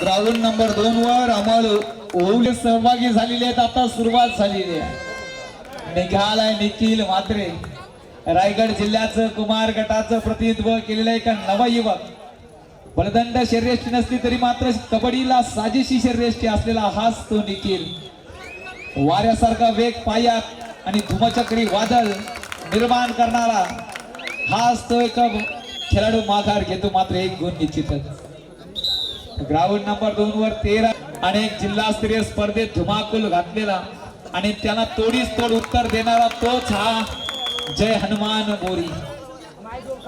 Ground number दोन वर अमोल ओवले सहभागी झालेले आहेत. आता सुरुवात झालेली आहे. निघालाय निखिल मात्रे रायगड जिल्ह्याचं कुमार गटाचं प्रतिनिधित्व केलेलं एका नवयुवक बलदंड शर्यष्टी नसली तरी मात्र कबड्डीला साजेशी शर्यष्टी असलेला हाच तो निखिल. वाऱ्यासारखा वेग पायात आणि धुमचक्री वादळ निर्माण करणारा हाच तो एक खेळाडू माघार घेतो. मात्र एक गुण निश्चितच. ग्राउंड नंबर दोन वर तेरा अनेक जिल्हास्तरीय स्पर्धेत धुमाकूल घातलेला आणि त्याला तोडीस तोड उत्तर देणारा तोच हा जय हनुमान बोरी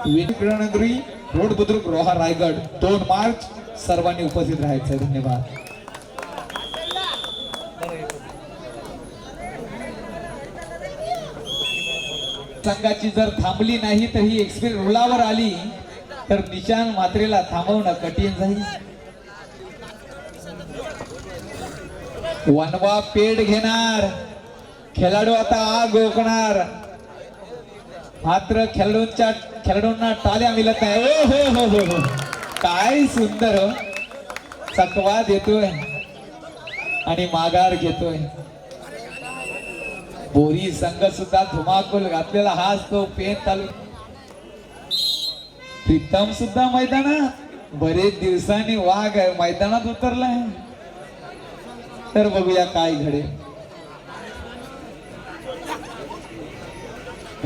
विक्रमनगरी रोड बुद्रुक रोहा रायगड. दोन मार्च सर्वांनी उपस्थित राहायचं. धन्यवाद. संघाची जर थांबली नाही तर ही एक्सप्रेस रुळावर आली तर निशान मात्रेला थांबवणं कठीण जाईल. वनवा पेड घेणार खेळाडू आता आग ओकणार. मात्र खेळाडूंच्या खेळाडूंना टाल्या मिळत नाही. ओ हो हो हो हो. काय सुंदर हो. चकवा देतोय आणि माघार घेतोय. बोरी संघ सुद्धा धुमाकूल घातलेला हाच तो पेन तालुका. प्रीतम सुद्धा मैदानात. बरेच दिवसांनी वाघ आहे मैदानात उतरलाय. तर बघूया काय घडेल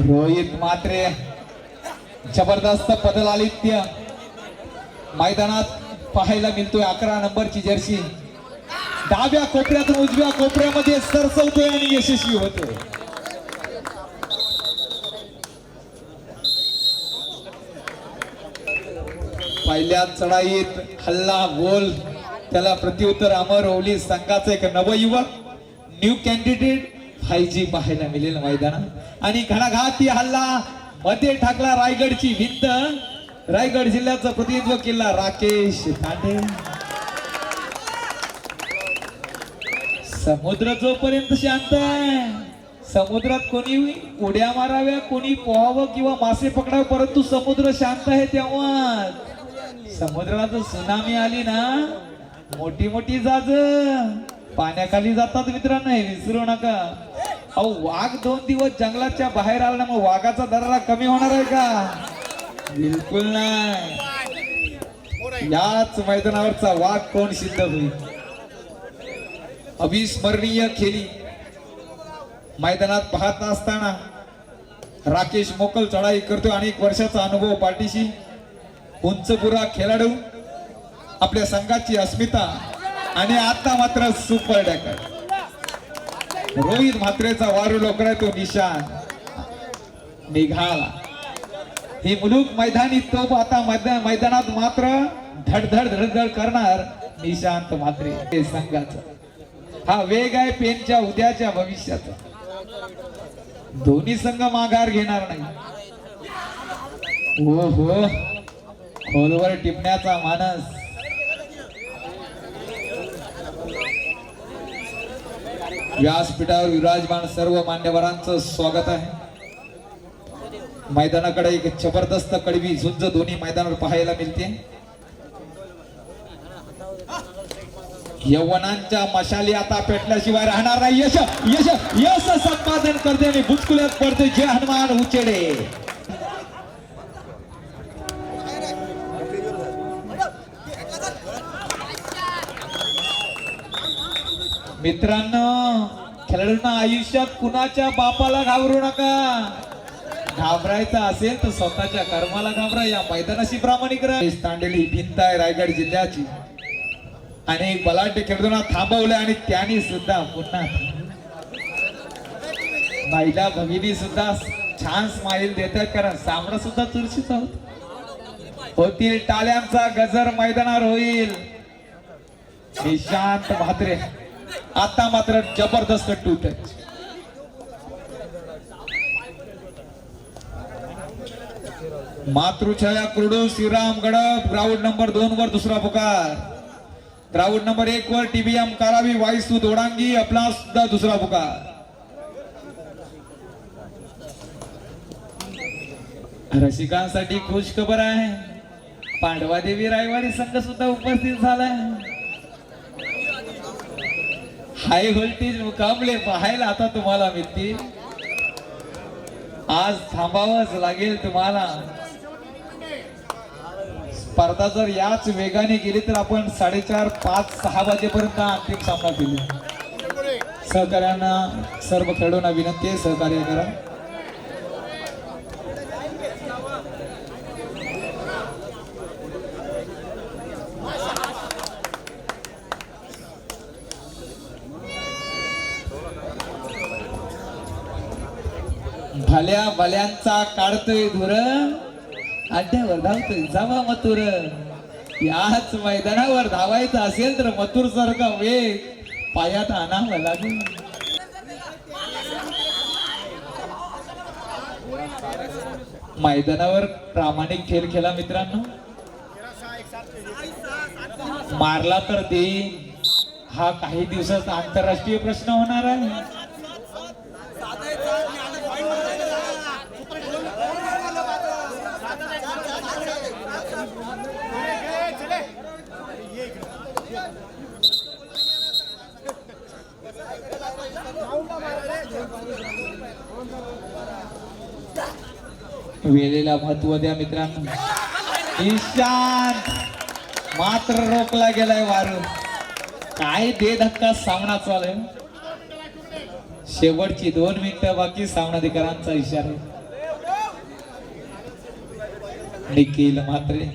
रोहित मात्रे जबरदस्त पदलालित्य. मैदानात पाहायला मिळतोय अकरा नंबरची जर्सी. डाव्या कोपऱ्यातून उजव्या कोपऱ्यामध्ये सरसवतोय आणि यशस्वी होतोय. पहिल्या चढाईत हल्ला गोल. त्याला प्रत्युत्तर अमर ओली संघाचा एक नवयुवक न्यू कॅन्डिडेट फाय जी पाहायला मिळेल मैदानात. आणि घणाघाती हल्ला मध्ये ठाकला रायगडची भिंत. रायगड जिल्ह्याचं प्रतिनिधित्व केला राकेश तांडे समुद्र जोपर्यंत शांत आहे समुद्रात कोणी उड्या माराव्या कोणी पोहावं किंवा मासे पकडावं परंतु समुद्र शांत आहे तेव्हा समुद्राला जर सुनामी आली ना मोठी मोठी जाज. पाण्याखाली जातात मित्रांनो हे विसरू नका. अहो वाघ दोन दिवस जंगलाच्या बाहेर आला ना मग वाघाचा दरारा कमी होणार आहे का? बिलकुल नाही. याच मैदानावरचा वाघ कोण सिद्ध होईल? अविस्मरणीय खेळी. मैदानात पाहत असताना राकेश मोकल चढाई करतो अनेक वर्षाचा अनुभव पाठीशी उंचपुरा खेळाडू आपल्या संघाची अस्मिता आणि आता मात्र सुपर डॅकर. रोहित म्हात्रेचा वारू लोकर तो निशान. निघाला. ही मुलूक मैदानी तोप आता मैदान मैदानात मात्र धडधड धडधड करणार निशांत म्हात्रे. संघाचं. हा वेग आहे पेनच्या उद्याच्या भविष्याचा. दोन्ही संघ माघार घेणार नाही. हो हो खोलवर टिपण्याचा मानस. व्यासपीठावर विराजमान सर्व मान्यवरांचं स्वागत आहे. मैदानाकडे एक जबरदस्त कडवी झुंज दोन्ही मैदानावर पाहायला मिळते. यवनांच्या मशाली आता पेटल्याशिवाय राहणार नाही. यश यश यश संपादन करते आणि बुचकुल्यात पडते जय हनुमान उचेडे. मित्रांनो खेळाडूंना आयुष्यात कुणाच्या बापाला घाबरू नका. घाबरायचं असेल तर स्वतःच्या कर्माला घाबरा. या मैदानाशी प्रामाणिक राहा. तांडेली भिंत आहे रायगड जिल्ह्याची. आणि बलाढ्य खेळताना थांबवलं आणि त्यांनी सुद्धा पुन्हा महिला भगिनी सुद्धा छान स्माईल देतात कारण सामना सुद्धा चुरशीच होत. होतील टाळ्यांचा गजर मैदानावर होईल. निशांत म्हात्रे. आता मात्र जबरदस्त two touch Matruchhaya Kurdu Shriram Gadap ground number दोन वर दुसरा पुकार. राऊंड नंबर एक वर टीबीएम कारावी वाईसू दोडांगी आपला सुद्धा दुसरा पुकार. रसिकांसाठी खुश खबर आहे पांडवादेवी रायवाडी संघ सुद्धा उपस्थित झालाय. हाय व्होल्टेज मुकाबले पाहायला आता तुम्हाला मिळतील. आज थांबावंच लागेल तुम्हाला. स्पर्धा जर याच वेगाने गेली तर आपण साडेचार पाच सहा वाजेपर्यंत अंतिम सामना केली सहकार्यांना सर्व खेळाडूंना विनंती आहे सहकार्य करा. भल्या भल्यांचा काढतोय धुरण अड्ड्यावर धावतोय. जावा मथुर. याच मैदानावर धावायचं असेल तर मथुर सारखा वेग पायात आणावं लागेल मैदानावर प्रामाणिक खेळ खेळा मित्रांनो. मारला तर देईन. हा काही दिवसाचा आंतरराष्ट्रीय प्रश्न होणार आहे. वेळेला महत्त्व द्या मित्रांनो. ईशान मात्र रोखला गेलाय वारू काय दे धक्का सामना चालू आहे. शेवटची दोन मिनिटं बाकी सामनाधिकारांचा इशारा. आहे. निखिल मात्रे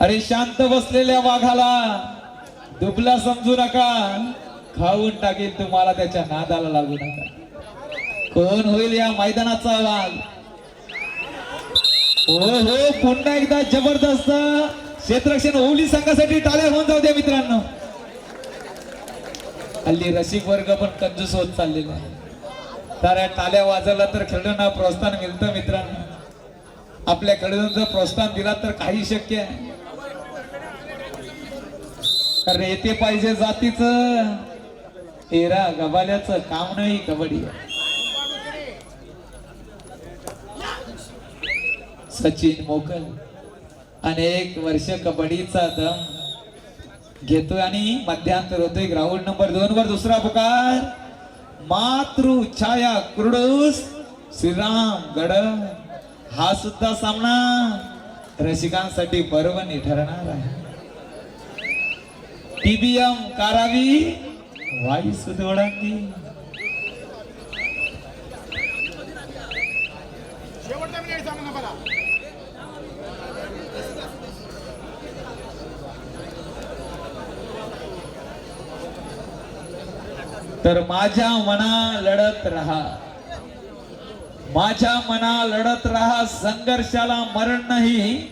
अरे शांत बसलेल्या वाघाला. दुबला समजू नका. खाऊन टाकेल तुम्हाला त्याच्या नादाला लागू नका. कोण होईल या मैदानाचा वाघ हो हो पुन्हा एकदा जबरदस्त. क्षेत्रक्षण ओली संघासाठी टाळ्या होऊन जाऊ द्या मित्रांनो. हल्ली रसिक वर्ग पण कंजूस होत चाललेला आहे तर या टाळ्या वाजवला तर खेळाडूंना प्रोत्साहन मिळतं मित्रांनो. आपल्या खेळाडूंना जर प्रोत्साहन दिला तर काही शक्य आहे. कारण येते पाहिजे जातीचं. तेरा गबाल्याचं काम नाही कबड्डी सचिन मोकल. अनेक वर्ष कबड्डीचा दम घेतोय आणि मध्यांतर होतोय. ग्राउंड नंबर दोन वर दुसरा पुकार. मातृ छाया कुरडूस श्रीराम गड हा सुद्धा सामना रसिकांसाठी पर्वणी ठरणार आहे. टीबीएम कारावी ना मला. तर माझ्या मना लढत राहा. माझ्या मना लढत राहा संघर्षाला मरण नाही.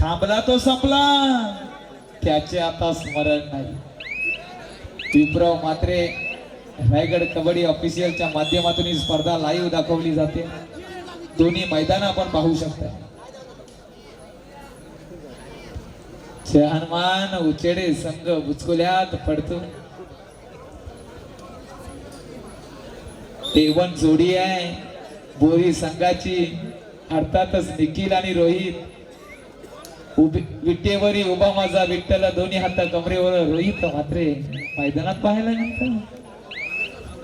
थांबला तो संपला. त्याचे आता स्मरण नाही. विप्रो मात्रे रायगड कबड्डी ऑफिशियलच्या माध्यमातून ही स्पर्धा लाईव्ह दाखवली जाते. दोन्ही मैदान आपण पाहू शकता. हनुमान उचेडे संघ बुचकुल्यात पडतो. टेवन जोडी आहे. बोरी संघाची अर्थातच निखिल आणि रोहित. उभी विटेवरी उभा माझा विठ्ठल दोन्ही हात कमरेवर रोहित मात्रे. मैदानात पाहायला मिळतं